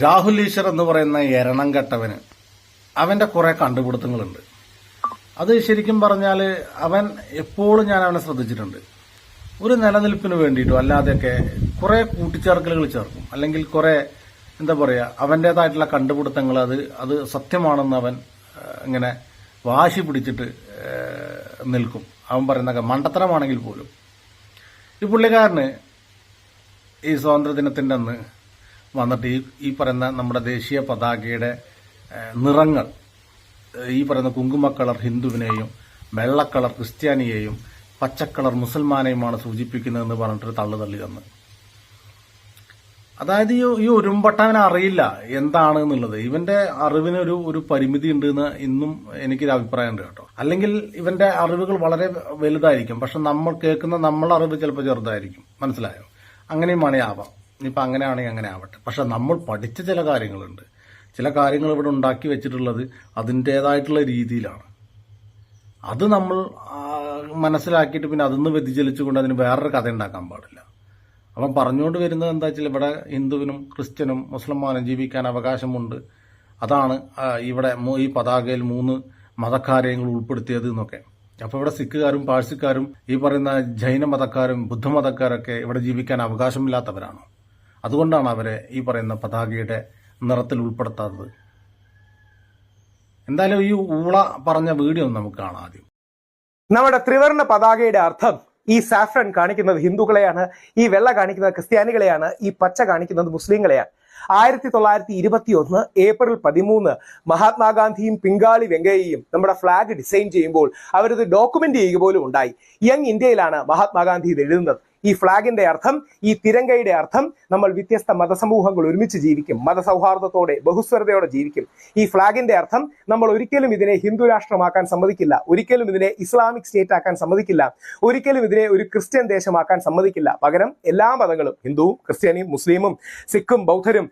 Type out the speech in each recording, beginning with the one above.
രാഹുൽ ഈശ്വർ എന്ന് പറയുന്ന എരണം കെട്ടവന് അവന്റെ കുറെ കണ്ടുപിടുത്തങ്ങളുണ്ട്. അത് ശരിക്കും പറഞ്ഞാൽ അവൻ എപ്പോഴും ഞാൻ അവനെ ശ്രദ്ധിച്ചിട്ടുണ്ട്. ഒരു നിലനിൽപ്പിന് വേണ്ടിയിട്ടും അല്ലാതെയൊക്കെ കുറെ കൂട്ടിച്ചേർക്കലുകൾ ചേർക്കും. അല്ലെങ്കിൽ കുറെ എന്താ പറയാ അവന്റേതായിട്ടുള്ള കണ്ടുപിടുത്തങ്ങൾ അത് അത് സത്യമാണെന്ന് അവൻ ഇങ്ങനെ വാശി പിടിച്ചിട്ട് നിൽക്കും. അവൻ പറയുന്ന മണ്ടത്തരമാണെങ്കിൽ പോലും. ഈ പുള്ളിക്കാരന് ഈ സ്വാതന്ത്ര്യ സ്വാതന്ത്ര്യദിനത്തിന്റെ അന്ന് വന്നിട്ട് ഈ ഈ പറയുന്ന നമ്മുടെ ദേശീയ പതാകയുടെ നിറങ്ങൾ ഈ പറയുന്ന കുങ്കുമ കളർ ഹിന്ദുവിനെയും വെള്ളക്കളർ കളർ ക്രിസ്ത്യാനിയെയും പച്ചക്കളർ മുസൽമാനെയുമാണ് സൂചിപ്പിക്കുന്നതെന്ന് പറഞ്ഞിട്ട് തള്ളു തള്ളി തന്ന്. അതായത് ഈ ഈ ഒരുമ്പട്ടവന് അറിയില്ല എന്താണ് എന്നുള്ളത്. ഇവന്റെ അറിവിന് ഒരു ഒരു പരിമിതി ഉണ്ട് എന്ന് ഇന്നും എനിക്കൊരു അഭിപ്രായമുണ്ട് കേട്ടോ. അല്ലെങ്കിൽ ഇവന്റെ അറിവുകൾ വളരെ വലുതായിരിക്കും. പക്ഷെ നമ്മൾ കേൾക്കുന്ന നമ്മളറിവ് ചിലപ്പോൾ ചെറുതായിരിക്കും. മനസ്സിലായോ? അങ്ങനെയും വേണേ ആവാം അങ്ങനെ അങ്ങനെയാണെങ്കിൽ അങ്ങനെ ആവട്ടെ. പക്ഷെ നമ്മൾ പഠിച്ച ചില കാര്യങ്ങളുണ്ട്. ചില കാര്യങ്ങൾ ഇവിടെ ഉണ്ടാക്കി വെച്ചിട്ടുള്ളത് അതിന്റെതായിട്ടുള്ള രീതിയിലാണ്. അത് നമ്മൾ മനസ്സിലാക്കിയിട്ട് പിന്നെ അതിന്ന് വ്യതിചലിച്ചുകൊണ്ട് അതിന് വേറൊരു കഥ ഉണ്ടാക്കാൻ പാടില്ല. അപ്പം പറഞ്ഞുകൊണ്ട് വരുന്നത് എന്താ വെച്ചാൽ ഇവിടെ ഹിന്ദുവിനും ക്രിസ്ത്യനും മുസ്ലിമാനും ജീവിക്കാൻ അവകാശമുണ്ട്. അതാണ് ഇവിടെ ഈ പതാകയിൽ മൂന്ന് മതക്കാരെയും ഉൾപ്പെടുത്തിയത് എന്നൊക്കെ. അപ്പൊ ഇവിടെ സിഖുകാരും പാഴ്സിക്കാരും ഈ പറയുന്ന ജൈന മതക്കാരും ബുദ്ധമതക്കാരൊക്കെ ഇവിടെ ജീവിക്കാൻ അവകാശമില്ലാത്തവരാണ്. അതുകൊണ്ടാണ് അവരെ ഈ പറയുന്ന പതാകയുടെ നിറത്തിൽ ഉൾപ്പെടുത്താത്തത്. എന്തായാലും ഈ ഊള പറഞ്ഞ വീഡിയോ നമുക്ക് കാണാം ആദ്യം. നമ്മുടെ ത്രിവർണ പതാകയുടെ അർത്ഥം ഈ സാഫ്രൻ കാണിക്കുന്നത് ഹിന്ദുക്കളെയാണ് ഈ വെള്ള കാണിക്കുന്നത് ക്രിസ്ത്യാനികളെയാണ് ഈ പച്ച കാണിക്കുന്നത് മുസ്ലിങ്ങളെയാണ്. ആയിരത്തി തൊള്ളായിരത്തി ഇരുപത്തി ഒന്ന് ഏപ്രിൽ പതിമൂന്ന് മഹാത്മാഗാന്ധിയും പിങ്കാളി വെങ്കയ്യയും നമ്മുടെ ഫ്ളാഗ് ഡിസൈൻ ചെയ്യുമ്പോൾ അവരത് ഡോക്യുമെന്റ് ചെയ്യുക പോലും ഉണ്ടായി. യങ് ഇന്ത്യയിലാണ് മഹാത്മാഗാന്ധി ഇത് എഴുതുന്നത്. ഈ ഫ്ളാഗിന്റെ അർത്ഥം ഈ തിരങ്കയുടെ അർത്ഥം നമ്മൾ വ്യത്യസ്ത മതസമൂഹങ്ങൾ ഒരുമിച്ച് ജീവിക്കും മതസൗഹാർദ്ദത്തോടെ ബഹുസ്വരതയോടെ ജീവിക്കും. ഈ ഫ്ളാഗിന്റെ അർത്ഥം നമ്മൾ ഒരിക്കലും ഇതിനെ ഹിന്ദു രാഷ്ട്രമാക്കാൻ സമ്മതിക്കില്ല ഒരിക്കലും ഇതിനെ ഇസ്ലാമിക് സ്റ്റേറ്റ് ആക്കാൻ സമ്മതിക്കില്ല ഒരിക്കലും ഇതിനെ ഒരു ക്രിസ്ത്യൻ ദേശമാക്കാൻ സമ്മതിക്കില്ല. പകരം എല്ലാ മതങ്ങളും ഹിന്ദുവും ക്രിസ്ത്യാനിയും മുസ്ലിമും സിഖും ബൗദ്ധരും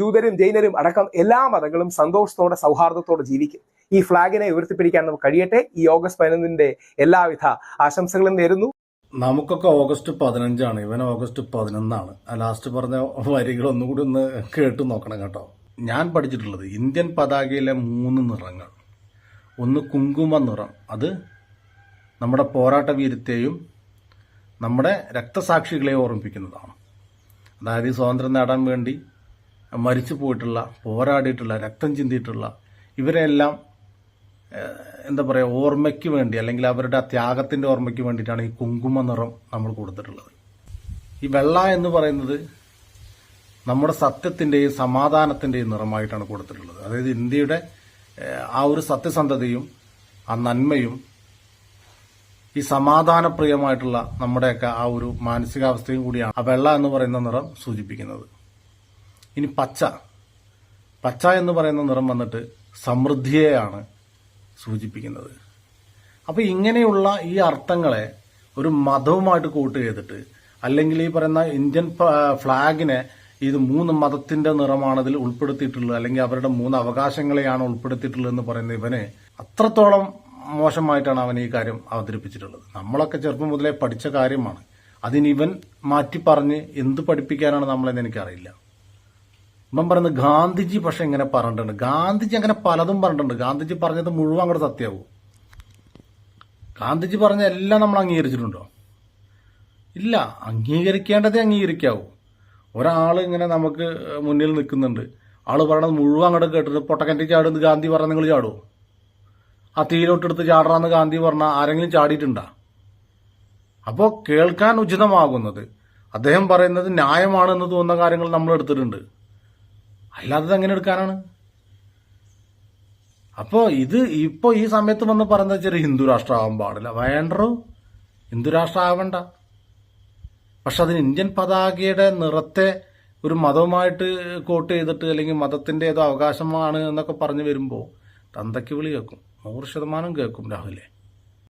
ജൂതരും ജൈനരും അടക്കം എല്ലാ മതങ്ങളും സന്തോഷത്തോടെ സൗഹാർദ്ദത്തോടെ ജീവിക്കും. ഈ ഫ്ളാഗിനെ ഉയർത്തിപ്പിടിക്കാൻ നമുക്ക് കഴിയട്ടെ. ഈ ഓഗസ്റ്റ് പതിനൊന്നിന്റെ എല്ലാവിധ ആശംസകളും നേരുന്നു. നമുക്കൊക്കെ ഓഗസ്റ്റ് പതിനഞ്ചാണ്. ഇവൻ ഓഗസ്റ്റ് പതിനൊന്നാണ്. ലാസ്റ്റ് പറഞ്ഞ വരികൾ ഒന്നുകൂടി ഒന്ന് കേട്ട് നോക്കണം കേട്ടോ. ഞാൻ പഠിച്ചിട്ടുള്ളത് ഇന്ത്യൻ പതാകയിലെ മൂന്ന് നിറങ്ങൾ. ഒന്ന് കുങ്കുമ നിറം. അത് നമ്മുടെ പോരാട്ട വീരത്തെയും നമ്മുടെ രക്തസാക്ഷികളെയും ഓർമ്മിപ്പിക്കുന്നതാണ്. അതായത് ഈ സ്വാതന്ത്ര്യം നേടാൻ വേണ്ടി മരിച്ചു പോയിട്ടുള്ള പോരാടിയിട്ടുള്ള രക്തം ചിന്തിയിട്ടുള്ള ഇവരെല്ലാം എന്താ പറയുക ഓർമ്മയ്ക്ക് വേണ്ടി അല്ലെങ്കിൽ അവരുടെ ആ ത്യാഗത്തിന്റെ ഓർമ്മയ്ക്ക് വേണ്ടിയിട്ടാണ് ഈ കുങ്കുമ നിറം നമ്മൾ കൊടുത്തിട്ടുള്ളത്. ഈ വെള്ള എന്ന് പറയുന്നത് നമ്മുടെ സത്യത്തിന്റെയും സമാധാനത്തിന്റെയും നിറമായിട്ടാണ് കൊടുത്തിട്ടുള്ളത്. അതായത് ഇന്ത്യയുടെ ആ ഒരു സത്യസന്ധതയും ആ നന്മയും ഈ സമാധാനപ്രിയമായിട്ടുള്ള നമ്മുടെയൊക്കെ ആ ഒരു മാനസികാവസ്ഥയും കൂടിയാണ് ആ വെള്ള എന്ന് പറയുന്ന നിറം സൂചിപ്പിക്കുന്നത്. ഇനി പച്ച. പച്ച എന്ന് പറയുന്ന നിറം വന്നിട്ട് സമൃദ്ധിയെയാണ് സൂചിപ്പിക്കുന്നത്. അപ്പോൾ ഇങ്ങനെയുള്ള ഈ അർത്ഥങ്ങളെ ഒരു മതവുമായിട്ട് കൂട്ട് ചെയ്തിട്ട് അല്ലെങ്കിൽ ഈ പറയുന്ന ഇന്ത്യൻ ഫ്ലാഗിനെ ഇത് മൂന്ന് മതത്തിന്റെ നിറമാണ് ഇതിൽ ഉൾപ്പെടുത്തിയിട്ടുള്ളത് അല്ലെങ്കിൽ അവരുടെ മൂന്ന് അവകാശങ്ങളെയാണ് ഉൾപ്പെടുത്തിയിട്ടുള്ളത് എന്ന് പറയുന്ന ഇവന് അത്രത്തോളം മോശമായിട്ടാണ് അവൻ ഈ കാര്യം അവതരിപ്പിച്ചിട്ടുള്ളത്. നമ്മളൊക്കെ ചെറുപ്പം മുതലേ പഠിച്ച കാര്യമാണ്. അതിനിവൻ മാറ്റി പറഞ്ഞ് എന്ത് പഠിപ്പിക്കാനാണ് നമ്മളെന്ന് എനിക്കറിയില്ല. ഇവൻ പറയുന്നത് ഗാന്ധിജി പക്ഷെ ഇങ്ങനെ പറഞ്ഞിട്ടുണ്ട്. ഗാന്ധിജി അങ്ങനെ പലതും പറഞ്ഞിട്ടുണ്ട്. ഗാന്ധിജി പറഞ്ഞത് മുഴുവൻ അങ്ങോട്ട് സത്യമാവും. ഗാന്ധിജി പറഞ്ഞ എല്ലാം നമ്മൾ അംഗീകരിച്ചിട്ടുണ്ടോ? ഇല്ല. അംഗീകരിക്കേണ്ടതേ അംഗീകരിക്കാവൂ. ഒരാൾ ഇങ്ങനെ നമുക്ക് മുന്നിൽ നിൽക്കുന്നുണ്ട്. ആൾ പറയണത് മുഴുവൻ അങ്ങോട്ട് കേട്ടിട്ട് പൊട്ടക്കന്റെ ചാടുന്നത് ഗാന്ധി പറഞ്ഞ നിങ്ങൾ ചാടുമോ ആ തീയിലോട്ടെടുത്ത് ചാടാന്ന് ഗാന്ധി പറഞ്ഞാൽ ആരെങ്കിലും ചാടിയിട്ടുണ്ടാ? അപ്പോൾ കേൾക്കാൻ ഉചിതമാകുന്നത് അദ്ദേഹം പറയുന്നത് ന്യായമാണെന്ന് തോന്നുന്ന കാര്യങ്ങൾ നമ്മൾ എടുത്തിട്ടുണ്ട്. അല്ലാതെ എങ്ങനെ എടുക്കാനാണ്? അപ്പോ ഇത് ഇപ്പോ ഈ സമയത്ത് വന്ന് പറയുന്നത് വെച്ചാൽ ഹിന്ദു രാഷ്ട്രമാകാൻ പാടില്ല. വേണ്ടോ ഹിന്ദു രാഷ്ട്രം ആവണ്ട പക്ഷെ അതിന് ഇന്ത്യൻ പതാകയുടെ നിറത്തെ ഒരു മതവുമായിട്ട് കോട്ട് ചെയ്തിട്ട് അല്ലെങ്കിൽ മതത്തിന്റെ ഏതോ അവകാശമാണ് എന്നൊക്കെ പറഞ്ഞു വരുമ്പോൾ തന്തയ്ക്ക് വിളി കേൾക്കും. നൂറ് ശതമാനം കേൾക്കും രാഹുലെ.